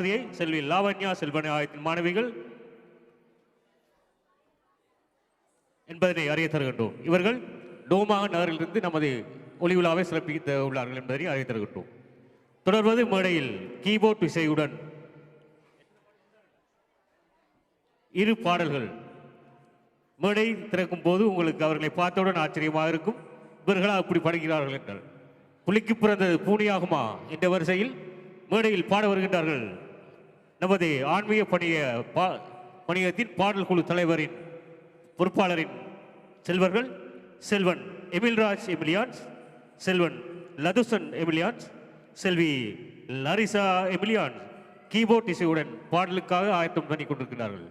ஆசிரியை செல்வி லாவண்யா செல்வநாயகத்தின் மாணவிகள் என்பதனை அறிய தருகின்றோம். இவர்கள் டோமா நகரிலிருந்து நமது ஒளி விழாவை சிறப்பித்த உள்ளார்கள் என்பதை அறிய தருகின்றோம். தொடர்வது மேடையில் கீபோர்ட் இசையுடன் இரு பாடல்கள். மேடை திறக்கும் போது உங்களுக்கு அவர்களை பார்த்தவுடன் ஆச்சரியமாக இருக்கும். இவர்களா அப்படி படுகிறார்கள் என்றால் புலிக்கு பிறந்தது பூனியாகுமா என்ற வரிசையில் மேடையில் பாட வருகின்றார்கள் நமது ஆன்மீக பணிய பா பணியத்தின் பாடல் குழு தலைவரின் பொறுப்பாளரின் செல்வர்கள் செல்வன் எமில்ராஜ் எமிலியான்ஸ் செல்வன் லதுசன் எமிலியான்ஸ் செல்வி லரிசா எமிலியான்ஸ் கீபோர்ட் இசையுடன் பாடலுக்காக ஆயத்தம் பண்ணி கொண்டிருக்கிறார்கள்.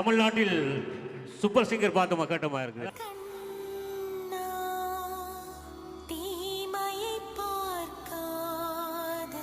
தமிழ்நாட்டில் சூப்பர் சிங்கர் பார்த்தோமா கேட்டமா இருக்குது. கண்ணா தீமையை பார்க்காத